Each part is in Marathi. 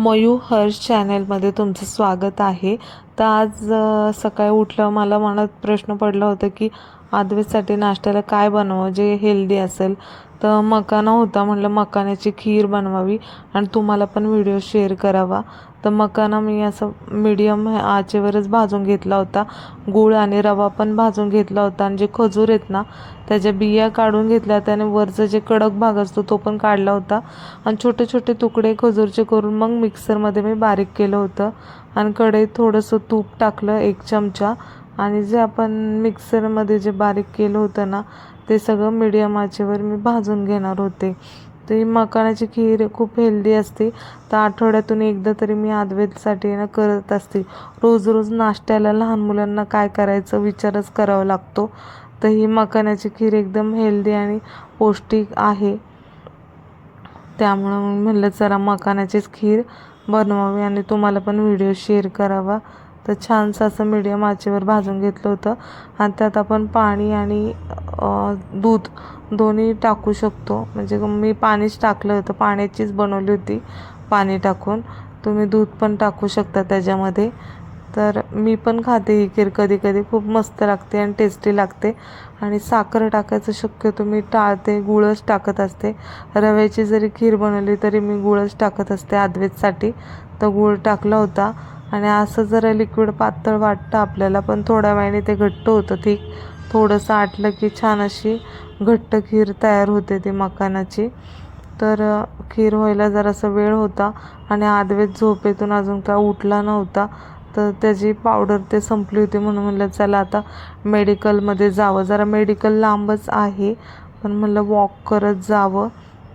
मयू हर्ष चॅनलमध्ये तुमचं स्वागत आहे. तर आज सकाळी उठलं मला मनात प्रश्न पडला होता की आदवेसाठी नाश्त्याला काय बनवावं जे हेल्दी असेल. तर मकाना होता म्हटलं मकाण्याची खीर बनवावी आणि तुम्हाला पण व्हिडिओ शेअर करावा. तर मकाना मी असं मीडियम आचेवरच भाजून घेतला होता. गूळ आणि रवा पण भाजून घेतला होता. आणि जे खजूर आहेत ना त्याच्या बिया काढून घेतल्या. त्याने वरचा जे कडक भाग असतो तो पण काढला होता. आणि छोटे छोटे तुकडे खजूरचे करून मग मिक्सरमध्ये मी बारीक केलं होतं. आणि कढईत थोडंसं तूप टाकलं एक चमचा. आणि जे आपण मिक्सरमध्ये जे बारीक केलं होतं ना ते सगळं मिडियम आचेवर मी भाजून घेणार होते. तर ही मखाण्याची खीर खूप हेल्दी असते. तर आठवड्यातून एकदा तरी मी आदवेसाठी ना करत असते. रोज रोज नाश्त्याला लहान मुलांना काय करायचं विचारच करावा लागतो. तर ही मखाण्याची खीर एकदम हेल्दी आणि पौष्टिक आहे. त्यामुळं मग म्हणलं जरा मखाण्याचीच खीर बनवावी आणि तुम्हाला पण व्हिडिओ शेअर करावा. तर छानसं असं मीडियम आचेवर भाजून घेतलं होतं. आणि त्यात आपण पाणी आणि दूध दोन्ही टाकू शकतो. म्हणजे मी पाणीच टाकलं होतं. पाण्याचीच बनवली होती पाणी टाकून. तुम्ही दूध पण टाकू शकता त्याच्यामध्ये. तर मी पण खाते ही खीर. कधी कधी खूप मस्त लागते आणि टेस्टी लागते. आणि साखर टाकायचं शक्यतो मी टाळते. गुळच टाकत असते. रव्याची जरी खीर बनवली तरी मी गुळच टाकत असते आदवेजसाठी तर गुळ टाकला होता. आणि असं जरा लिक्विड पातळ वाटतं आपल्याला पण थोड्या वेळाने ते घट्ट होतं ठीक. थोडंसं आटलं की छान अशी घट्ट खीर तयार होते ती मखानाची तर खीर व्हायला जरासा वेळ होता आणि आदवेत झोपेतून अजून काय उठला नव्हता. तर त्याची पावडर ते संपली होती म्हणून म्हणलं चला आता मेडिकलमध्ये जावं. जरा मेडिकल लांबच आहे पण म्हणलं वॉक करत जावं.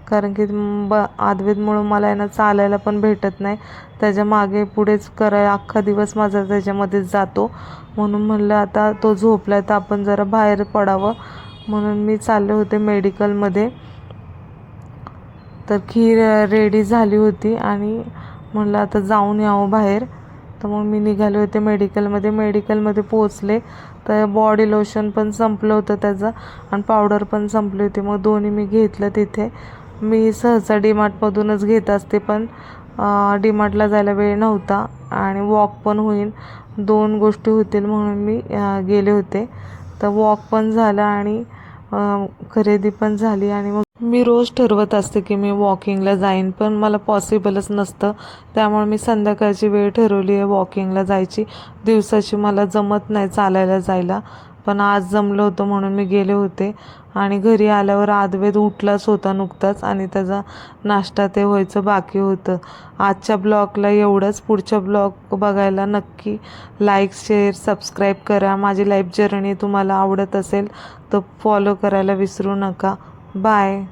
कारण की ब आदवेतमुळं मला आहे ना चालायला पण भेटत नाही. त्याच्यामागे पुढेच कराय अख्खा दिवस माझा त्याच्यामध्येच जातो. म्हणून म्हणलं आता तो झोपला तर आपण जरा बाहेर पडावं. म्हणून मी चालले होते मेडिकलमध्ये. तर खीर रेडी झाली होती आणि म्हणलं आता जाऊन यावं बाहेर. तर मग मी निघाले होते मेडिकलमध्ये. मेडिकलमध्ये पोचले तर बॉडी लोशन पण संपलं होतं त्याचं आणि पावडर पण संपली होती. मग दोन्ही मी घेतलं तिथे. मी सहसा डीमार्टमधूनच घेत असते पण डीमार्टला जायला वेळ नव्हता आणि वॉक पण होईल. दोन गोष्टी होतील म्हणून मी गेले होते. तर वॉक पण झालं आणि खरेदी पण झाली आणि मग मी रोज ठरवत असते की मी वॉकिंगला जाईन पण मला पॉसिबलच नसतं. त्यामुळे मी संध्याकाळची वेळ ठरवली आहे वॉकिंगला जायची. दिवसाची मला जमत नाही चालायला जायला. पण आज जमलं होतं म्हणून मी गेले होते. आणि घरी आल्यावर आदवेद उठलाच होता नुकताच आणि त्याचा नाश्ता ते व्हायचं बाकी होतं. आजच्या ब्लॉगला एवढंच. पुढच्या ब्लॉग बघायला नक्की लाईक शेअर सबस्क्राईब करा. माझी लाईफ जर्नी तुम्हाला आवडत असेल तर फॉलो करायला विसरू नका. बाय.